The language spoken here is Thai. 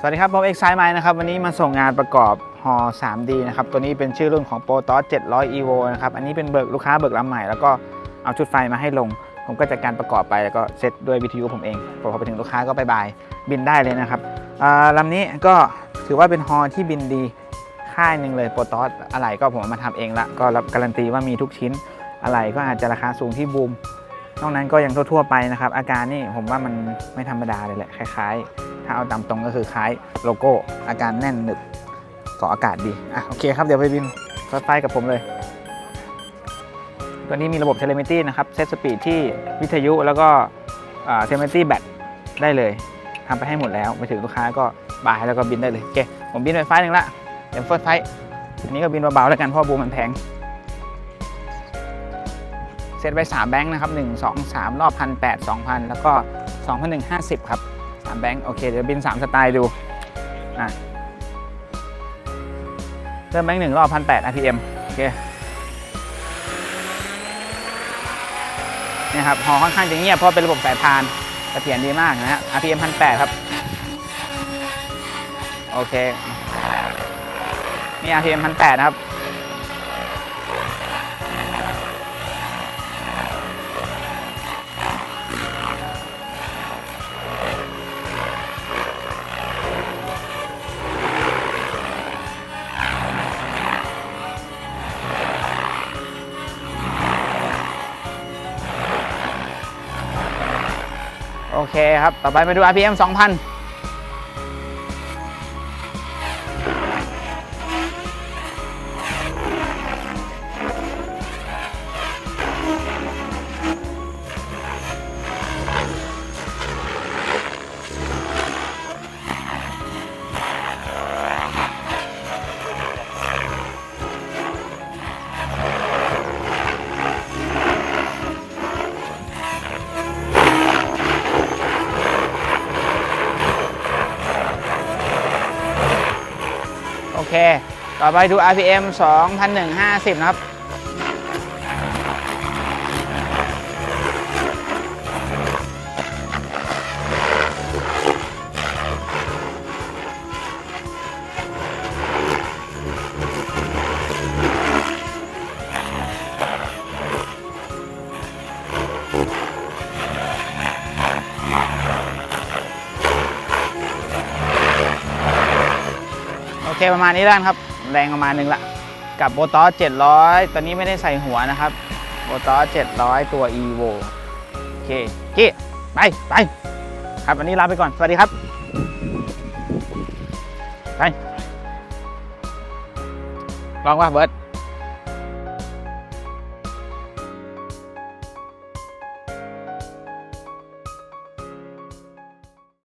สวัสดีครับผมเอ็กไซไมนะครับวันนี้มาส่งงานประกอบฮอ 3D นะครับตัวนี้เป็นชื่อรุ่นของ p r o t o s 700 evo นะครับอันนี้เป็นเบิกลูกค้าเบิกลำใหม่แล้วก็เอาชุดไฟมาให้ลง ผมก็จัดการประกอบไปแล้วก็เซตด้วยวิทยุผมเองพอไปถึงลูกค้าก็บายบายบินได้เลยนะครับลำนี้ก็ถือว่าเป็นฮอที่บินดีค่ายหนึ่งเลยโปรตอสอะไรก็ผมมาทำเองละก็รับการันตีว่ามีทุกชิ้นอะไรก็อาจจะราคาสูงที่บูมนอกนั้นก็ยังทั่วๆไปนะครับอาการนี่ผมว่ามันไม่ธรรมดาเลยแหละคล้าย ๆ ถ้าเอาตามตรงก็คือคล้ายโลโก้ อาการแน่นหนึบเกาะอากาศดี อะโอเคครับเดี๋ยวไปบินรถไฟกับผมเลยตัวนี้มีระบบเทเลเมตรีนะครับเซตสปีดที่วิทยุแล้วก็เทเลเมตรีแบตได้เลยทำไปให้หมดแล้ว ไปถึงลูกค้าก็บายแล้วก็บินได้เลยโอเคผมบินไฟฟ้าหนึ่งละเดี๋ยวเฟิร์สไฟอันนี้ก็บินเบาๆแล้วกันเพราะบูมมันแพงเซตไว้3แบงค์นะครับ 1 2 3 รอบพันแปดสองพันแล้วก็2 1 5 0 ครับ 3แบงค์โอเคเดี๋ยวบิน3สไตล์ดูอะเริ่มแบงค์หนึ่งรอบพันแปด RPM โอเคนี่ครับหอค่อนข้างจะเงียบเพราะเป็นระบบสายพานเสถียรดีมากนะฮะ RPM พันแปดครับ โอเคนี่ RPM พันแปดนะครับ โอเคครับ ต่อไปมาดู RPM 2,000 เค ต่อไปดู RPM 2,150 นะครับ เคประมาณนี้แล้วกันครับ แรงประมาณนึงละกับโบตอส700 ตอนนี้ไม่ได้ใส่หัวนะครับโบตอส700 ตัว evo โอเคกี้ไปไปครับวันนี้ลาไปก่อน สวัสดีครับ ไป ลองว่าเบิร์ด